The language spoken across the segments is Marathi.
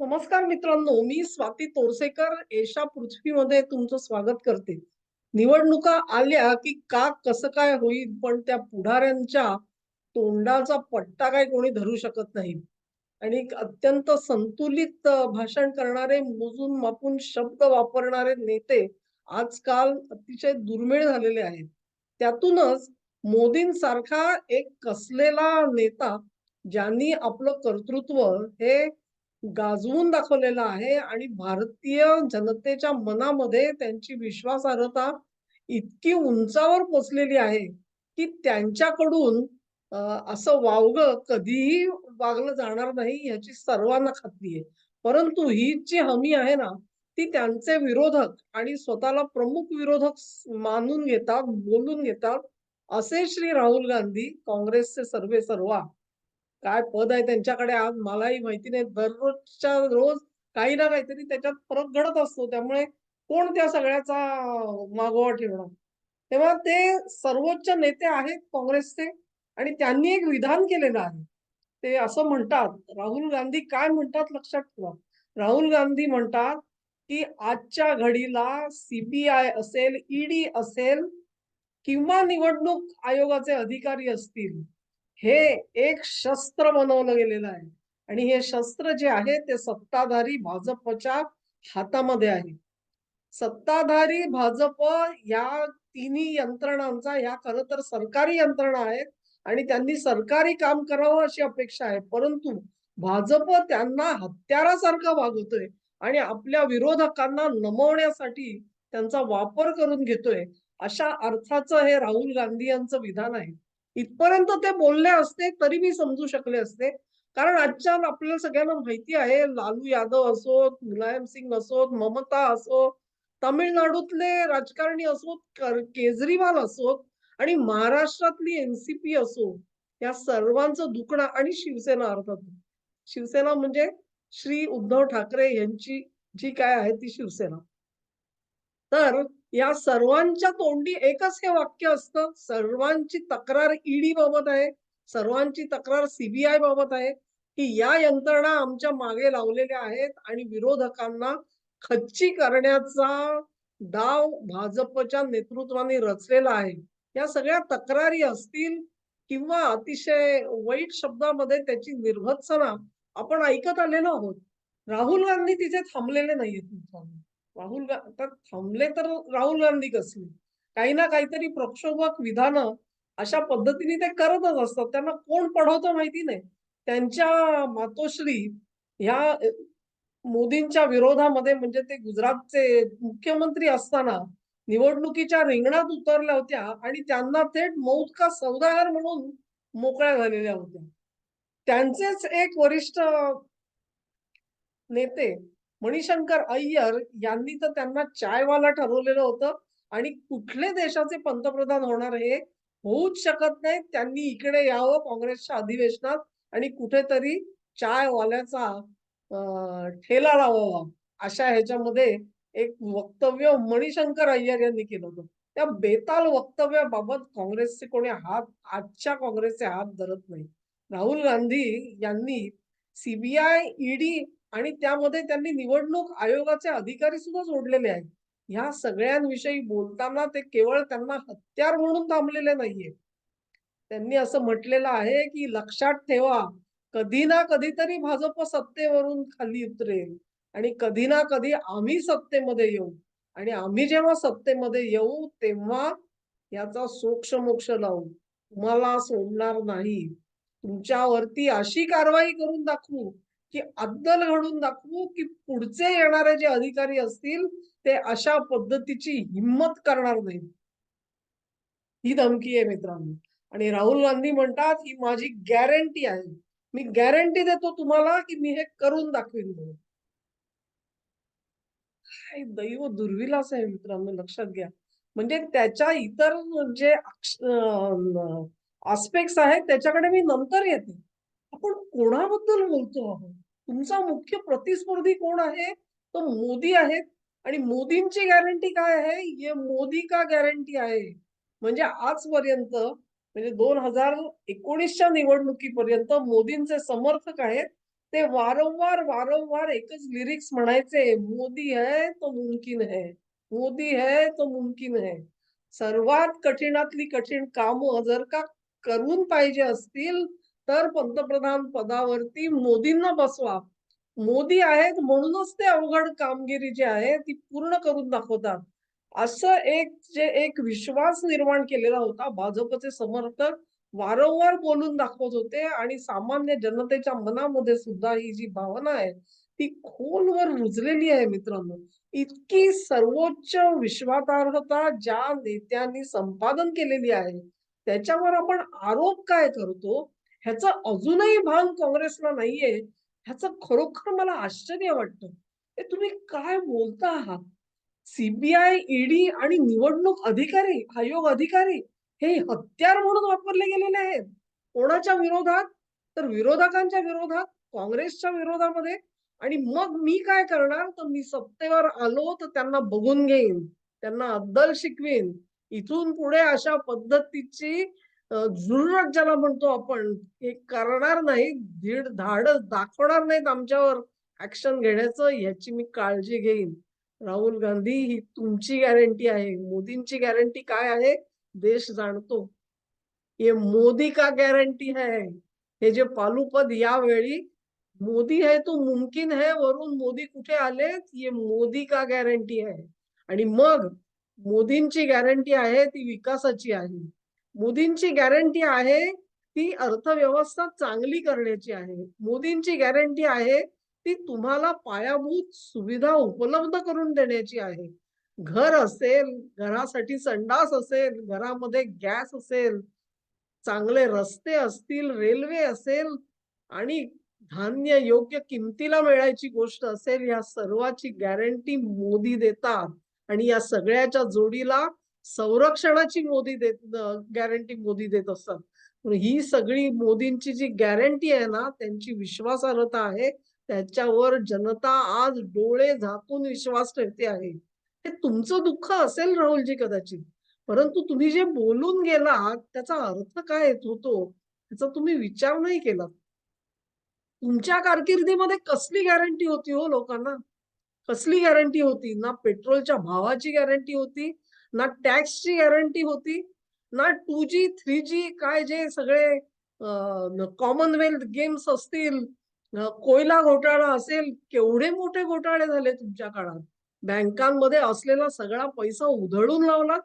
नमस्कार मित्रांनो मी स्वाती तोरसेकर. एशा पृथ्वीमध्ये तुमचं स्वागत करते. निवडणुका आल्या की का कसं काय होईल पण त्या पुढाऱ्यांच्या तोंडाचा पट्टा काय कोणी धरू शकत नाही. आणि अत्यंत संतुलित भाषण करणारे मोजून मापून शब्द वापरणारे नेते आजकाल अतिशय दुर्मिळ झालेले आहेत. त्यातूनच मोदींसारखा एक कसलेला नेता ज्यांनी आपलं कर्तृत्व हे गाजवून दाखवलेला आहे आणि भारतीय जनतेच्या मनामध्ये त्यांची विश्वासार्हता इतकी उंचावर पोचलेली आहे की त्यांच्याकडून असं वावग कधीही वागलं जाणार नाही याची सर्वांना खात्री आहे. परंतु ही जी हमी आहे ना ती त्यांचे विरोधक आणि स्वतःला प्रमुख विरोधक मानून घेतात बोलून घेतात असे श्री राहुल गांधी काँग्रेसचे सर्वे सर्वा काय पद आहे त्यांच्याकडे आज मलाही माहिती नाही. दररोजच्या रोज काही ना काहीतरी त्याच्यात फरक घडत असतो. त्यामुळे कोण त्या सगळ्याचा मागोवा ठेवणार? तेव्हा ते सर्वोच्च नेते आहेत काँग्रेसचे आणि त्यांनी एक विधान केलेलं आहे. ते असं म्हणतात. राहुल गांधी काय म्हणतात लक्षात ठेवा. राहुल गांधी म्हणतात की आजच्या घडीला सीबीआय असेल ईडी असेल किंवा निवडणूक आयोगाचे अधिकारी असतील हे एक शस्त्र बनवलं गेलेलं आहे. आणि हे शस्त्र जे आहे ते सत्ताधारी भाजपच्या हातामध्ये आहे. सत्ताधारी भाजप या तिन्ही यंत्रणांचा ह्या खरं तर सरकारी यंत्रणा आहेत आणि त्यांनी सरकारी काम करावं अशी अपेक्षा आहे. परंतु भाजप त्यांना हत्यारासारखं वागवतोय आणि आपल्या विरोधकांना नमवण्यासाठी त्यांचा वापर करून घेतोय अशा अर्थाचं हे राहुल गांधी यांचं विधान आहे. इथपर्यंत ते बोलले असते तरी मी समजू शकले असते. कारण आजच्या आपल्याला सगळ्यांना माहिती आहे लालू यादव असोत मुलायम सिंग असोत ममता असो तामिळनाडूतले राजकारणी असोत केजरीवाल असोत आणि महाराष्ट्रातली एनसीपी असो या सर्वांचं दुखणं आणि शिवसेना अर्थात. शिवसेना म्हणजे श्री उद्धव ठाकरे यांची जी काय आहे ती शिवसेना. तर या सर्वांच्या तोंडी एकच हे वाक्य असतं सर्वांची तक्रार ईडी बाबत आहे सर्वांची तक्रार सीबीआय बाबत आहे की या यंत्रणा आमच्या मागे लावलेल्या आहेत आणि विरोधकांना खच्ची करण्याचा डाव भाजपच्या नेतृत्वाने रचलेला आहे. या सगळ्या तक्रारी असतील किंवा अतिशय वाईट शब्दामध्ये त्याची निर्भत्सना आपण ऐकत आलेलो आहोत. राहुल गांधी तिथे थांबलेले नाहीयेत. मित्रांनो राहुल आता थांबले तर राहुल गांधी कसले? काही ना काहीतरी प्रक्षोभक विधानं अशा पद्धतीने ते करतच असतात. त्यांना कोण पढवतं माहिती नाही. त्यांच्या मातोश्री ह्या मोदींच्या विरोधामध्ये म्हणजे ते गुजरातचे मुख्यमंत्री असताना निवडणुकीच्या रिंगणात उतरल्या होत्या आणि त्यांना थेट मौत का सौदागर म्हणून मोकळ्या झालेल्या होत्या. त्यांचेच एक वरिष्ठ नेते मणिशंकर अय्यर यांनी तर त्यांना चायवाला ठरवलेलं होतं. आणि कुठले देशाचे पंतप्रधान होणार हे होऊच शकत नाही त्यांनी इकडे यावं काँग्रेसच्या अधिवेशनात आणि कुठेतरी चायवाल्याचा ठेला लावावा. अशा ह्याच्यामध्ये एक वक्तव्य मणिशंकर अय्यर यांनी केलं होतं. त्या बेताल वक्तव्याबाबत काँग्रेसचे कोणी हात आजच्या काँग्रेसचे हात धरत नाही राहुल गांधी यांनी सीबीआय ईडी आणि त्यामध्ये त्यांनी निवडणूक आयोगाचे अधिकारी सुद्धा जोडलेले आहेत. ह्या सगळ्यांविषयी बोलताना ते केवळ त्यांना हत्यार म्हणून थांबलेले नाहीये. त्यांनी असं म्हटलेलं आहे की लक्षात ठेवा कधी ना कधीतरी भाजप सत्तेवरून खाली उतरेल आणि कधी ना कधी आम्ही सत्तेमध्ये येऊ आणि आम्ही जेव्हा सत्तेमध्ये येऊ तेव्हा याचा सोक्ष मोक्ष लावू. तुम्हाला सोडणार नाही. तुमच्यावरती अशी कारवाई करून दाखवू की अद्दल घडून दाखवू की पुढचे येणारे जे अधिकारी असतील ते अशा पद्धतीची हिंमत करणार नाही ही धमकी आहे मित्रांनो. आणि राहुल गांधी म्हणतात ही माझी गॅरंटी आहे. मी गॅरंटी देतो तुम्हाला की मी हे करून दाखवीन म्हणून. काय दैव दुर्विलास आहे मित्रांनो लक्षात घ्या. म्हणजे त्याच्या इतर जे आस्पेक्ट आहेत त्याच्याकडे मी नंतर येते. आपण कोणाबद्दल बोलतो आहोत तुमचा मुख्य प्रतिस्पर्धी कोण आहे? तो मोदी आहेत. आणि मोदींची गॅरंटी काय आहे? ये मोदी का गॅरंटी आहे? म्हणजे आजपर्यंत म्हणजे दोन हजार एकोणीसच्या निवडणुकीपर्यंत मोदींचे समर्थक आहेत. ते वारंवार वारंवार एकच लिरिक्स म्हणायचे मोदी है तो मुमकिन है. मोदी है तो मुमकिन है. सर्वात कठीणातली कठीण कामं जर का करून पाहिजे असतील तर पंतप्रधान पदावरती मोदींना बसवा. मोदी आहेत म्हणूनच ते अवघड कामगिरी जी आहे ती पूर्ण करून दाखवतात. असं एक जे एक विश्वास निर्माण केलेला होता भाजपचे समर्थक वारंवार बोलून दाखवत होते आणि सामान्य जनतेच्या मनामध्ये सुद्धा ही जी भावना आहे ती खोलवर रुजलेली आहे मित्रांनो. इतकी सर्वोच्च विश्वासार्हता ज्या नेत्यांनी संपादन केलेली आहे त्याच्यावर आपण आरोप काय करतो? ह्याचं अजूनही भान काँग्रेसला नाहीये. ह्याचं खरोखर मला आश्चर्य वाटतं. हे तुम्ही काय बोलता आहात सीबीआय ईडी आणि निवडणूक अधिकारी आयोग अधिकारी हे हत्यार म्हणून वापरले गेलेले आहेत. कोणाच्या विरोधात? तर विरोधकांच्या विरोधात काँग्रेसच्या विरोधामध्ये. आणि मग मी काय करणार? तर मी सत्तेवर आलो तर त्यांना बघून घेईन. त्यांना अद्दल शिकवीन. इथून पुढे अशा पद्धतीची जुर्रत ज्याला म्हणतो आपण हे करणार नाही धीड धाडस दाखवणार नाहीत आमच्यावर ऍक्शन घेण्याचं याची मी काळजी घेईन. राहुल गांधी ही तुमची गॅरंटी आहे. मोदींची गॅरंटी काय आहे? देश जाणतो. ये मोदी का गॅरंटी है हे जे पालुपद यावेळी मोदी है तो मुमकिन है वरून मोदी कुठे आले ये मोदी का गॅरंटी आहे? आणि मग मोदींची गॅरंटी आहे ती विकासाची आहे. मोदींची गॅरंटी आहे ती अर्थव्यवस्था चांगली करण्याची आहे. मोदींची गॅरंटी आहे ती तुम्हाला पायाभूत सुविधा उपलब्ध करून देण्याची आहे. घर असेल घरासाठी संडास असेल घरामध्ये गॅस असेल चांगले रस्ते असतील रेल्वे असेल आणि धान्य योग्य किमतीला मिळायची गोष्ट असेल या सर्वाची गॅरंटी मोदी देतात. आणि या सगळ्याच्या जोडीला संरक्षणाची मोदी देत गॅरंटी मोदी देत असतात. ही सगळी मोदींची जी गॅरंटी आहे ना त्यांची विश्वासार्हता आहे. त्याच्यावर जनता आज डोळे झाकून विश्वास ठेवते आहे. हे तुमचं दुःख असेल राहुलजी कदाचित. परंतु तुम्ही जे बोलून गेलात त्याचा अर्थ काय होतो? त्याचा तुम्ही विचार नाही केला तुमच्या कारकिर्दीमध्ये कसली गॅरंटी होती हो लोकांना? कसली गॅरंटी होती? ना पेट्रोलच्या भावाची गॅरंटी होती ना टॅक्सची गॅरंटी होती ना टू जी थ्री जी काय जे सगळे कॉमनवेल्थ गेम्स असतील कोयला घोटाळा असेल केवढे मोठे घोटाळे झाले तुमच्या काळात. बँकांमध्ये असलेला सगळा पैसा उधळून लावला.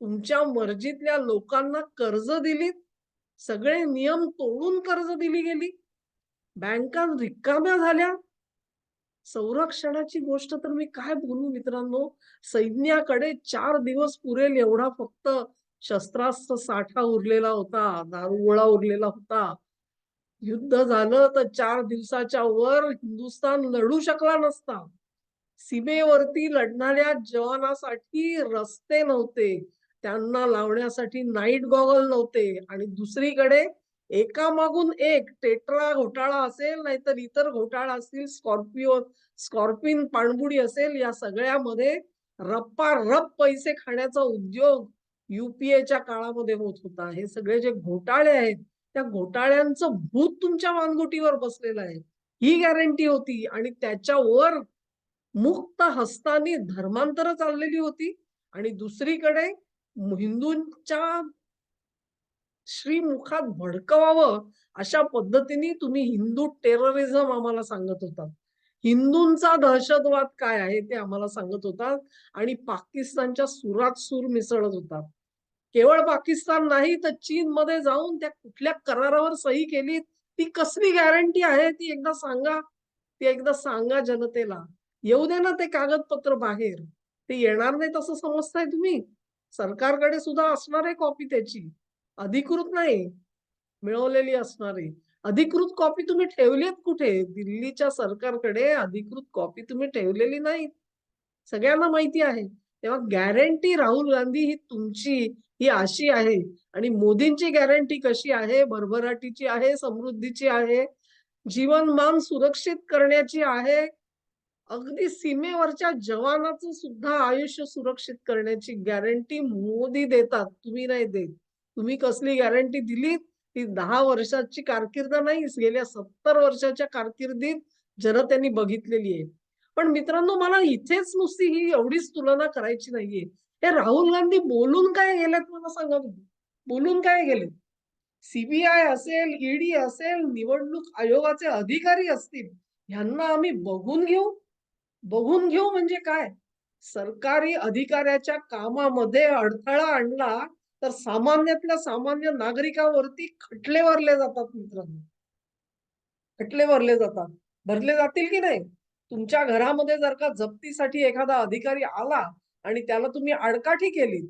तुमच्या मर्जीतल्या लोकांना कर्ज दिलीत सगळे नियम तोडून कर्ज दिली गेली. बँका रिकाम्या झाल्या. संरक्षणाची गोष्ट तर मी काय बोलू मित्रांनो? सैन्याकडे चार दिवस पुरेल एवढा फक्त शस्त्रास्त्र साठा उरलेला होता दारुगोळा उरलेला होता. युद्ध झालं तर चार दिवसाच्या वर हिंदुस्थान लढू शकला नसता. सीमेवरती लढणाऱ्या जवानासाठी रस्ते नव्हते. त्यांना लावण्यासाठी नाईट गॉगल नव्हते. आणि दुसरीकडे एकामागून एक टेट्रा घोटाळा असेल नाहीतर इतर घोटाळा असतील स्कॉर्पिओ स्कॉर्पिन पाणबुडी असेल या सगळ्यामध्ये रप्पा रप पैसे खाण्याचा उद्योग युपीएच्या काळामध्ये होत होता. हे सगळे जे घोटाळे आहेत त्या घोटाळ्यांचं भूत तुमच्या मानगुटीवर बसलेलं आहे. ही गॅरंटी होती आणि त्याच्यावर मुक्त हस्तानी धर्मांतर चाललेली होती. आणि दुसरीकडे हिंदूंच्या श्रीमुखात भडकवावं अशा पद्धतीने तुम्ही हिंदू टेररिझम आम्हाला सांगत होता हिंदूंचा दहशतवाद काय आहे ते आम्हाला सांगत होतात आणि पाकिस्तानच्या सुरात सूर मिसळत होता केवळ पाकिस्तान नाही तर चीन मध्ये जाऊन त्या कुठल्या करारावर सही केली ती कसली गॅरंटी आहे ती एकदा सांगा. ती एकदा सांगा जनतेला. येऊ दे ना ते कागदपत्र बाहेर. ते येणार नाही तसं समजताय तुम्ही. सरकारकडे सुद्धा असणार आहे कॉपी त्याची. अधिकृत नाही मिळवलेली असणारी. अधिकृत कॉपी तुम्ही ठेवलीत कुठे? दिल्लीच्या सरकारकडे अधिकृत कॉपी तुम्ही ठेवलेली नाही सगळ्यांना माहिती आहे. तेव्हा गॅरंटी राहुल गांधी ही तुमची ही अशी आहे. आणि मोदींची गॅरंटी कशी आहे? भरभराटीची आहे समृद्धीची आहे. जीवनमान सुरक्षित करण्याची आहे. अगदी सीमेवरच्या जवानाचं सुद्धा आयुष्य सुरक्षित करण्याची गॅरंटी मोदी देतात. तुम्ही नाही देत. तुम्ही कसली गॅरंटी दिलीत? ती दहा वर्षाची कारकिर्द नाही गेल्या सत्तर वर्षाच्या कारकिर्दीत जनतेने बघितलेली आहे. पण मित्रांनो मला इथेच नुसती ही एवढीच तुलना करायची नाहीये. हे राहुल गांधी बोलून काय गेलेत मला सांगा बोलून काय गेले सीबीआय असेल ईडी असेल निवडणूक आयोगाचे अधिकारी असतील ह्यांना आम्ही बघून घेऊ? बघून घेऊ म्हणजे काय? सरकारी अधिकाऱ्याच्या कामामध्ये अडथळा आणला तर सामान्यातल्या सामान्य नागरिकावरती खटले भरले जातात मित्रांनो. खटले भरले जातात. भरले जातील की नाही? तुमच्या घरामध्ये जर का जप्तीसाठी एखादा अधिकारी आला आणि त्याला तुम्ही आडकाठी केली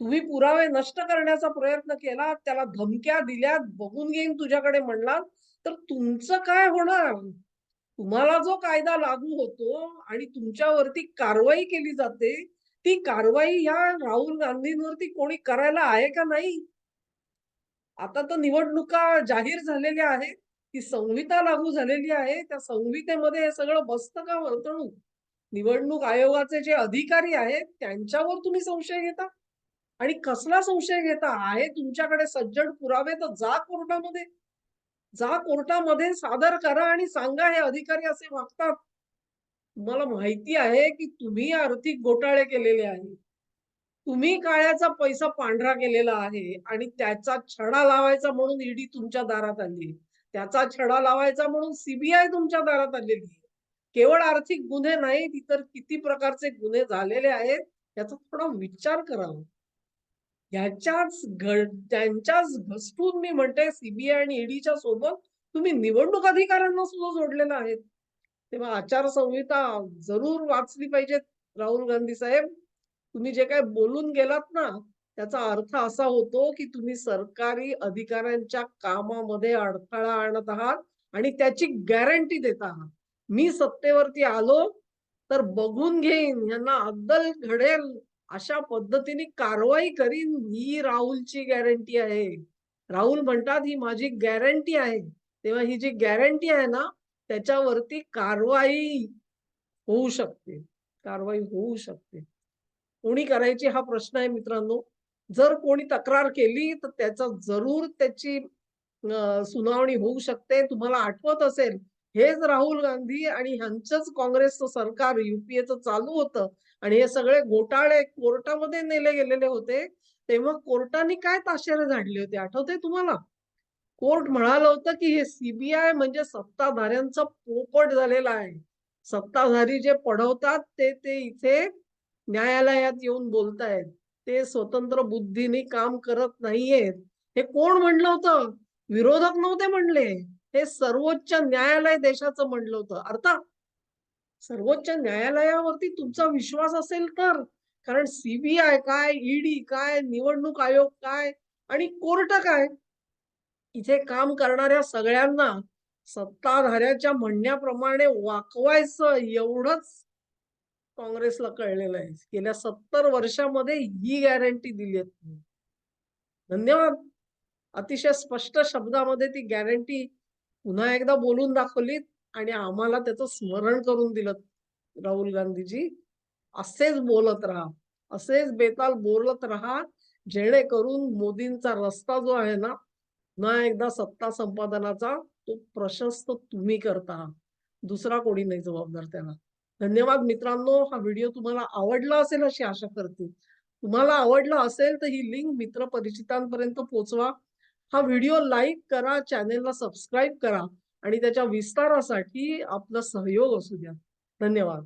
तुम्ही पुरावे नष्ट करण्याचा प्रयत्न केला त्याला धमक्या दिल्या बघून घेईन तुझ्याकडे म्हणला तर तुमचं काय होणार? तुम्हाला जो कायदा लागू होतो आणि तुमच्यावरती कारवाई केली जाते ती कारवाई या राहुल गांधींवरती कोणी करायला आहे का नाही? आता तर निवडणुका जाहीर झालेल्या आहेत ती संहिता लागू झालेली आहे. त्या संहितेमध्ये हे सगळं बसतं का वर्तणूक निवडणूक आयोगाचे जे अधिकारी आहेत त्यांच्यावर तुम्ही संशय घेता? आणि कसला संशय घेता? आहे तुमच्याकडे सज्जड पुरावे तर जा कोर्टामध्ये. जा कोर्टामध्ये सादर करा आणि सांगा हे अधिकारी असे वागतात. तुम्हाला माहिती आहे की तुम्ही आर्थिक घोटाळे केलेले आहे. तुम्ही काळ्याचा पैसा पांढरा केलेला आहे आणि त्याचा छडा लावायचा म्हणून ईडी तुमच्या दारात आली. त्याचा छडा लावायचा म्हणून सीबीआय तुमच्या दारात आलेली आहे. केवळ आर्थिक गुन्हे नाहीत इतर किती प्रकारचे गुन्हे झालेले आहेत याचा थोडा विचार करावा ह्याच्याच त्यांच्याच घसटून मी म्हणते सीबीआय आणि ईडीच्या सोबत तुम्ही निवडणूक अधिकाऱ्यांना सुद्धा जोडलेला आहेत. तेव्हा आचारसंहिता जरूर वाचली पाहिजे राहुल गांधी साहेब. तुम्ही जे काय बोलून गेलात ना त्याचा अर्थ असा होतो की तुम्ही सरकारी अधिकाऱ्यांच्या कामामध्ये अडथळा आणत आहात आणि त्याची गॅरंटी देत आहात. मी सत्तेवरती आलो तर बघून घेईन यांना अद्दल घडेल अशा पद्धतीने कारवाई करीन ही राहुलची गॅरंटी आहे. राहुल म्हणतात ही माझी गॅरंटी आहे. तेव्हा ही जी गॅरंटी आहे ना त्याच्यावरती कारवाई होऊ शकते. कारवाई होऊ शकते. कोणी करायची हा प्रश्न आहे मित्रांनो. जर कोणी तक्रार केली तर त्याचा जरूर त्याची सुनावणी होऊ शकते. तुम्हाला आठवत असेल हेच राहुल गांधी आणि ह्यांचंच काँग्रेसचं सरकार युपीएचं चालू होतं. आणि हे सगळे घोटाळे कोर्टामध्ये नेले गेलेले होते. तेव्हा कोर्टाने काय ताशेरे झाडले होते? आठवते तुम्हाला? कोर्ट म्हणालं होतं की हे सीबीआय म्हणजे सत्ताधाऱ्यांचं पोपट झालेलं आहे. सत्ताधारी जे पढवतात ते ते इथे न्यायालयात येऊन बोलतायत. ते स्वतंत्र बुद्धीने काम करत नाहीयेत. हे कोण म्हणलं होतं? विरोधक नव्हते म्हणले. हे सर्वोच्च न्यायालय देशाचं म्हणलं होतं. अर्थात सर्वोच्च न्यायालयावरती तुमचा विश्वास असेल तर. कारण सीबीआय काय? ईडी काय? निवडणूक आयोग काय? आणि कोर्ट काय? इथे काम करणाऱ्या सगळ्यांना सत्ताधाऱ्याच्या म्हणण्याप्रमाणे वाकवायचं एवढंच काँग्रेसला कळलेलं आहे. गेल्या सत्तर वर्षामध्ये ही गॅरंटी दिली आहे धन्यवाद. अतिशय स्पष्ट शब्दामध्ये ती गॅरंटी पुन्हा एकदा बोलून दाखवलीत आणि आम्हाला त्याचं स्मरण करून दिलं राहुल गांधीजी. असेच बोलत राहा. असेच बेताल बोलत राहा. जेणेकरून मोदींचा रस्ता जो आहे ना पुन्हा एकदा सत्ता संपादनाचा तो प्रशस्त तुम्ही करता. दुसरा कोणी नाही जबाबदार त्याला. धन्यवाद मित्रांनो हा व्हिडिओ तुम्हाला आवडला असेल अशी आशा करते. तुम्हाला आवडला असेल तर ही लिंक मित्र परिचितांपर्यंत पोहोचवा हा व्हिडिओ लाईक करा चॅनेलला सबस्क्राईब करा आणि त्याच्या विस्तारासाठी आपला सहयोग असू द्या. धन्यवाद.